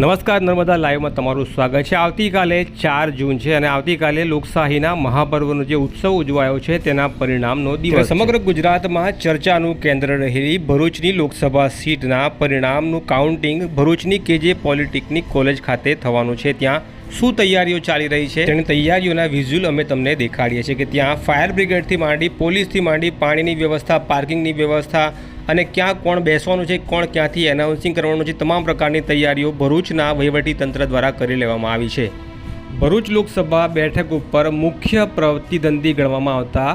નમસ્કાર નર્મદા લાઈવમાં તમારું સ્વાગત છે. આવતીકાલે ચાર જૂન છે અને આવતીકાલે લોકશાહીના મહાપર્વનો જે ઉત્સવ ઉજવાયો છે તેના પરિણામનો દિવસ સમગ્ર ગુજરાતમાં ચર્ચાનું કેન્દ્ર રહેલી ભરૂચની લોકસભા સીટના પરિણામનું કાઉન્ટિંગ ભરૂચની કેજે પોલિટેકનિક કોલેજ ખાતે થવાનું છે. ત્યાં શું તૈયારીઓ ચાલી રહી છે? તેની તૈયારીઓના વિઝ્યુઅલ અમે તમને દેખાડીએ છીએ કે ત્યાં ફાયર બ્રિગેડથી માંડી પોલીસથી માંડી પાણીની વ્યવસ્થા પાર્કિંગની વ્યવસ્થા અને ક્યાં કોણ બેસવાનું છે, કોણ ક્યાંથી એનાઉન્સિંગ કરવાનું છે, તમામ પ્રકારની તૈયારીઓ ભરૂચના તંત્ર દ્વારા કરી લેવામાં આવી છે. ભરૂચ લોકસભા બેઠક ઉપર મુખ્ય પ્રતિદ્વંદી ગણવામાં આવતા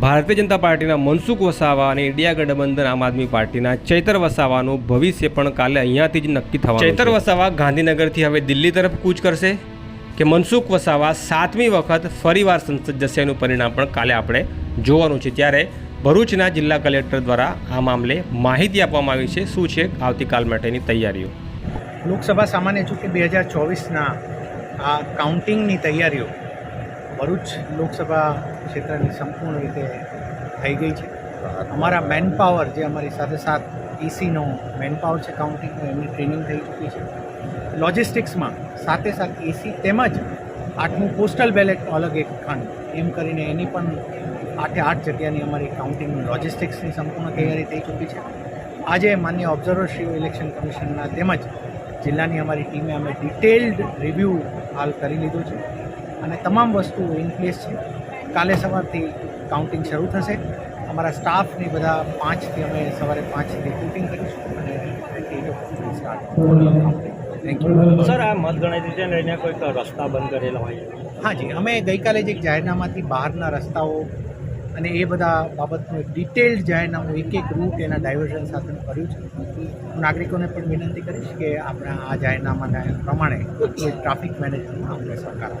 ભારતીય જનતા પાર્ટીના મનસુખ વસાવા અને ઇન્ડિયા ગઠબંધન આમ આદમી પાર્ટીના ચૈતર વસાવાનું ભવિષ્ય પણ કાલે અહીંયાથી જ નક્કી થવાનું ચૈતર વસાવા ગાંધીનગરથી હવે દિલ્હી તરફ કૂચ કરશે કે મનસુખ વસાવા સાતમી વખત ફરીવાર સંસદ જશે એનું પરિણામ પણ કાલે આપણે જોવાનું છે. ત્યારે ભરૂચના જિલ્લા કલેક્ટર દ્વારા આ મામલે માહિતી આપવામાં આવી છે. શું છે આવતીકાલ માટેની તૈયારીઓ? લોકસભા સામાન્ય ચૂંટણી બે હજાર ચોવીસના આ કાઉન્ટિંગની તૈયારીઓ ભરૂચ લોકસભા ક્ષેત્રની સંપૂર્ણ રીતે થઈ ગઈ છે. અમારા મેનપાવર જે અમારી સાથે સાથ ઈસીનો મેનપાવર છે કાઉન્ટિંગનો એમની ટ્રેનિંગ થઈ ચૂકી છે. લોજિસ્ટિક્સમાં સાથે સાથે એસી તેમજ આઠમું પોસ્ટલ બેલેટ અલગ એક ખંડ. એમ કરીને એની પણ આઠે આઠ જગ્યાની અમારી કાઉન્ટિંગ લોજિસ્ટિક્સની સંપૂર્ણ તૈયારી થઈ ચૂકી છે. આજે માન્ય ઓબ્ઝર્વરશ્રીઓ ઇલેક્શન કમિશનના તેમજ જિલ્લાની અમારી ટીમે અમે ડિટેલ્ડ રિવ્યૂ હાલ કરી લીધું છે. અને તમામ વસ્તુઓ ઇન પ્લેસ છે. કાલે સવારથી કાઉન્ટિંગ શરૂ થશે. અમારા સ્ટાફની બધા પાંચથી અમે સવારે પાંચથી કાઉન્ટિંગ કરીશું અને સ્ટાર્ટ સર આ મતગણતરી છે ને એને કોઈક રસ્તા બંધ કરેલા હોય. હાજી અમે ગઈકાલે જ એક જાહેરનામાથી બહારના રસ્તાઓ અને એ બધા બાબતનું એક ડિટેલ્ડ જાહેરનામું એક એક રૂટ એના ડાયવર્ઝન સાથેનું કર્યું છે હું નાગરિકોને પણ વિનંતી કરીશ કે આપણા આ જાહેરનામાના પ્રમાણે ટ્રાફિક મેનેજમેન્ટમાં આપણે સરકાર.